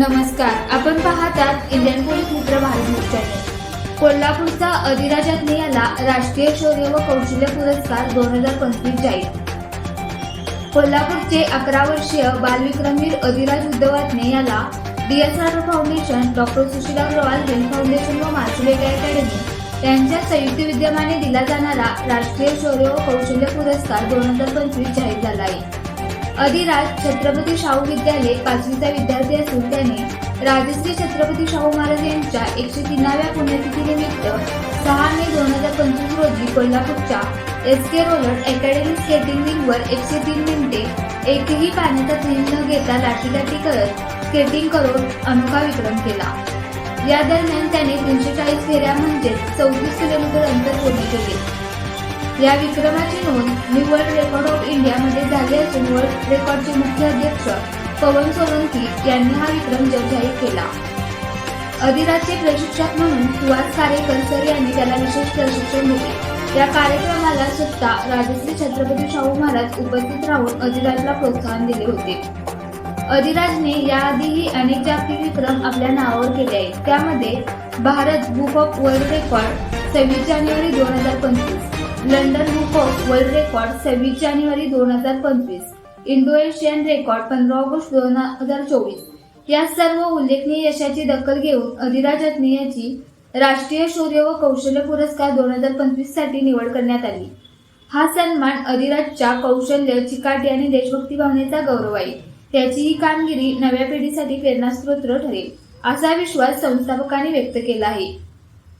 नमस्कार आपण पाहतात इंडियन पोलीस मित्र भारत न्यूज चॅनल कोल्हापूरचा अधिराज अग्ने याला राष्ट्रीय शौर्य व कौशल्य पुरस्कार दोन हजार पंचवीस जाहीर. कोल्हापूरचे अकरा वर्षीय बालविक्रमवीर अधिराज उद्धव अग्ने याला DSR foundation doctor Sushila Agrawal health foundation व मार्सलेट अकॅडमी यांच्या संयुक्त विद्यमाने दिला जाणारा राष्ट्रीय शौर्य व कौशल्य पुरस्कार दोन हजार पंचवीस जाहीर झाला आहे. अधिराज छत्रपती शाहू विद्यालय पाचवीचा विद्यार्थी असून त्याने राजश्री छत्रपती शाहू महाराज यांच्या एकशे तीनाव्या पुण्यतिथीनिमित्त सहा मे दोन हजार पंचवीस रोजी कोल्हापूरच्या S K roller academy skating रिंगवर एकशे तीन मिनिटे एकही पाण्याचा थेंब न घेता लाठीकाठी करत स्केटिंग करून अनोखा विक्रम केला. या दरम्यान त्याने तीनशे चाळीस फेऱ्या म्हणजेच चौतीस किलोमीटर अंतर पूर्ण केले. या विक्रमाची नोंद न्यू वर्ल्ड रेकॉर्ड ऑफ इंडियामध्ये झाली असून वर्ल्ड रेकॉर्डचे मुख्य अध्यक्ष पवन सोलंकी यांनी हा विक्रम जगजाहीर केला. अधिराजचे प्रशिक्षक म्हणून सुहास कारेकर सर यांनी त्याला विशेष प्रशिक्षण दिले. या कार्यक्रमाला सुद्धा राजश्री छत्रपती शाहू महाराज उपस्थित राहून अधिराजला प्रोत्साहन दिले होते. अधिराजने याआधीही अनेक जागतिक विक्रम आपल्या नावावर केले आहेत. त्यामध्ये Bharat book of world record सव्वीस जानेवारी दोन हजार पंचवीस London book of world record सव्वीस जानेवारी दोन हजार पंचवीस इंडो एशियन रेकॉर्ड पंधरा ऑगस्ट दोन हजार चोवीस. या सर्व उल्लेखनीय यशाची दखल घेऊन अधिराज अत्ने याची राष्ट्रीय शौर्य व कौशल्य पुरस्कार दोन हजार पंचवीससाठी निवड करण्यात आली. हा सन्मान अधिराजच्या कौशल्य चिकाटी आणि देशभक्ती भावनेचा गौरव आहे. त्याची ही कामगिरी नव्या पिढीसाठी प्रेरणास्त्रोत ठरेल असा विश्वास संस्थापकांनी व्यक्त केला आहे.